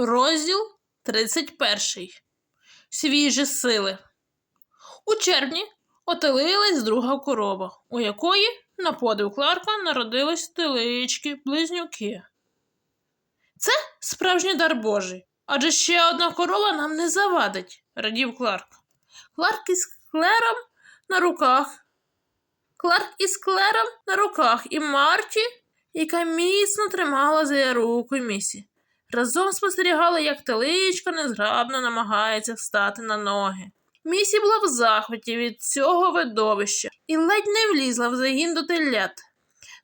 Розділ 31. Свіжі сили. У червні отелилась друга корова, у якої, на подив Кларка, народились телички, близнюки. Це справжній дар Божий, адже ще одна корова нам не завадить, радів Кларк. Кларк із Клером на руках. Кларк із Клером на руках і Марті, яка міцно тримала за руку Місі. Разом спостерігали, як теличка незграбно намагається встати на ноги. Місі була в захваті від цього видовища і ледь не влізла в загін до телят.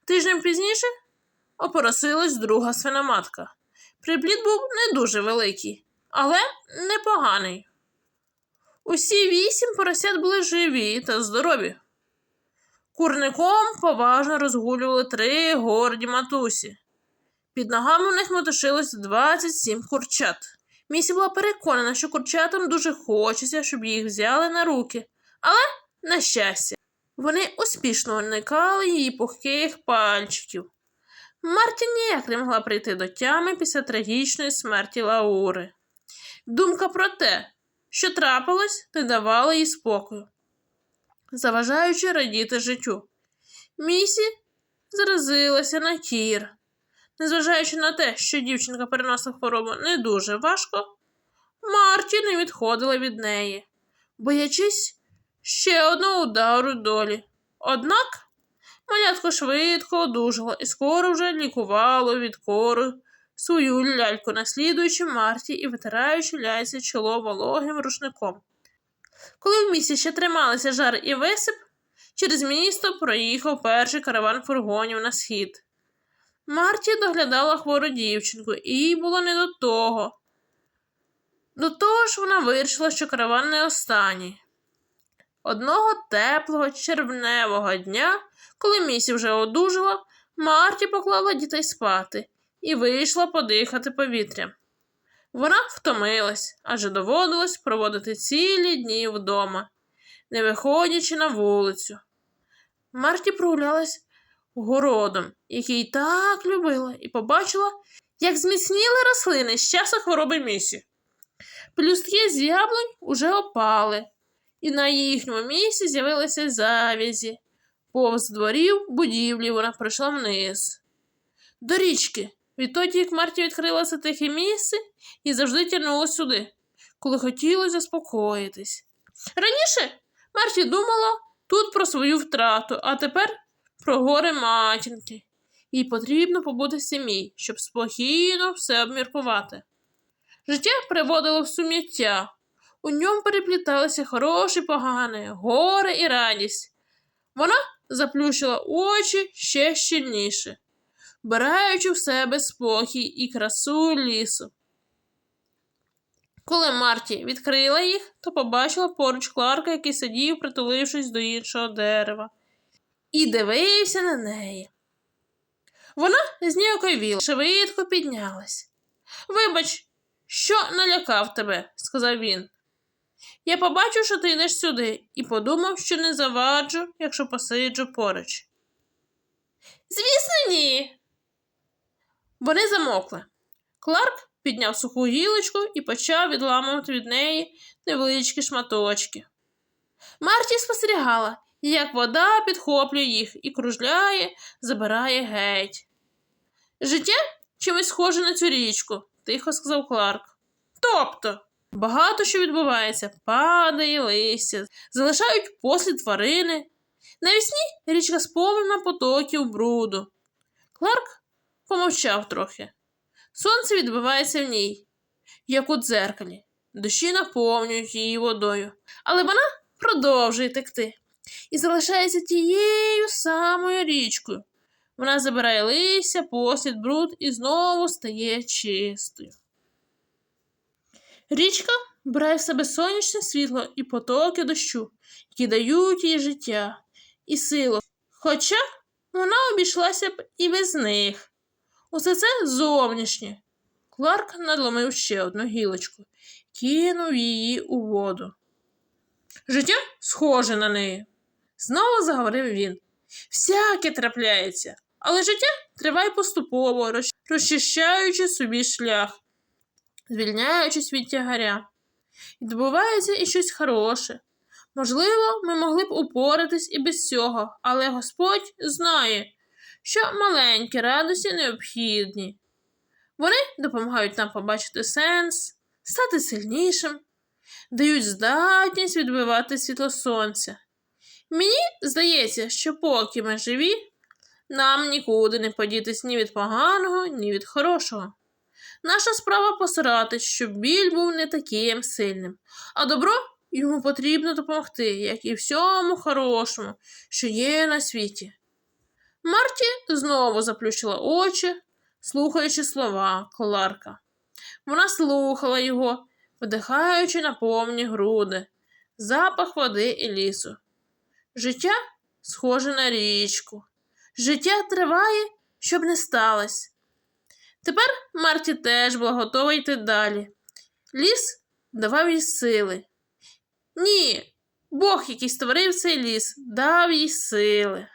Тиждень пізніше опоросилась друга свиноматка. Приплід був не дуже великий, але непоганий. Усі вісім поросят були живі та здорові. Курником поважно розгулювали три горді матусі. Під ногами у них мотошилось 27 курчат. Місі була переконана, що курчатам дуже хочеться, щоб їх взяли на руки. Але, на щастя, вони успішно уникали її пухких пальчиків. Марті ніяк не могла прийти до тями після трагічної смерті Лаури. Думка про те, що трапилось, не давала їй спокою, заважаючи радіти життю. Місі заразилася на кір. Незважаючи на те, що дівчинка переносила хворобу не дуже важко, Марті не відходила від неї, боячись ще одного удару долі. Однак малятко швидко одужало і скоро вже лікувало від кору свою ляльку, наслідуючи Марті і витираючи ляйці чоло вологим рушником. Коли в місті ще трималися жар і висип, через місто проїхав перший караван фургонів на схід. Марті доглядала хвору дівчинку, і їй було не до того. До того ж вона вирішила, що караван не останній. Одного теплого червневого дня, коли місі вже одужала, Марті поклала дітей спати і вийшла подихати повітрям. Вона втомилась, адже доводилось проводити цілі дні вдома, не виходячи на вулицю. Марті прогулялась городом, який так любила, і побачила, як зміцніли рослини з часу хвороби місі. Плюстки з яблунь уже опали, і на їхньому місці з'явилися завязі. Повз дворів будівлі вона пройшла вниз. До річки, відтоді, як Марті відкрила це тихе місце і завжди тягнула сюди, коли хотіла заспокоїтись. Раніше Марті думала тут про свою втрату, а тепер про горе матінки. Їй потрібно побути самій, щоб спокійно все обміркувати. Життя приводило в сум'яття, у ньому перепліталися хороше і погане, горе і радість. Вона заплющила очі ще щільніше, вбираючи в себе спокій і красу лісу. Коли Марті відкрила їх, то побачила поруч Кларка, який сидів, притулившись до іншого дерева і дивився на неї. Вона зніяковіла, швидко піднялась. Вибач, що налякав тебе, сказав він. Я побачив, що ти йдеш сюди, і подумав, що не заваджу, якщо посиджу поруч. Звісно, ні. Вони замокли. Кларк підняв суху гілочку і почав відламувати від неї невеличкі шматочки. Марті спостерігала, як вода підхоплює їх і кружляє, забирає геть. Життя чимось схоже на цю річку, тихо сказав Кларк. Тобто, багато що відбувається, падає листя, залишають послід тварини. Навісні річка сповнена потоків бруду. Кларк помовчав трохи. Сонце відбивається в ній, як у дзеркалі. Дощі наповнюють її водою, але вона продовжує текти і залишається тією самою річкою. Вона забирає листя, послід, бруд і знову стає чистою. Річка бере в себе сонячне світло і потоки дощу, які дають їй життя і силу. Хоча вона обійшлася б і без них. Усе це зовнішнє. Кларк надломив ще одну гілочку, кинув її у воду. Життя схоже на неї. Знову заговорив він. Всяке трапляється, але життя триває поступово, розчищаючи собі шлях. звільняючись від тягаря. Відбувається і щось хороше. Можливо, ми могли б упоратись і без цього, але Господь знає, що маленькі радості необхідні. Вони допомагають нам побачити сенс, стати сильнішим, дають здатність відбивати світло сонця. Мені здається, що поки ми живі, нам нікуди не подітись ні від поганого, ні від хорошого. Наша справа постаратись, щоб біль був не таким сильним, а добро йому потрібно допомогти, як і всьому хорошому, що є на світі. Марті знову заплющила очі, слухаючи слова Кларка. Вона слухала його, вдихаючи на повні груди, запах води і лісу. Життя схоже на річку. Життя триває, щоб не сталося. Тепер Марті теж була готова йти далі. Ліс давав їй сили. Ні, Бог, який створив цей ліс, дав їй сили.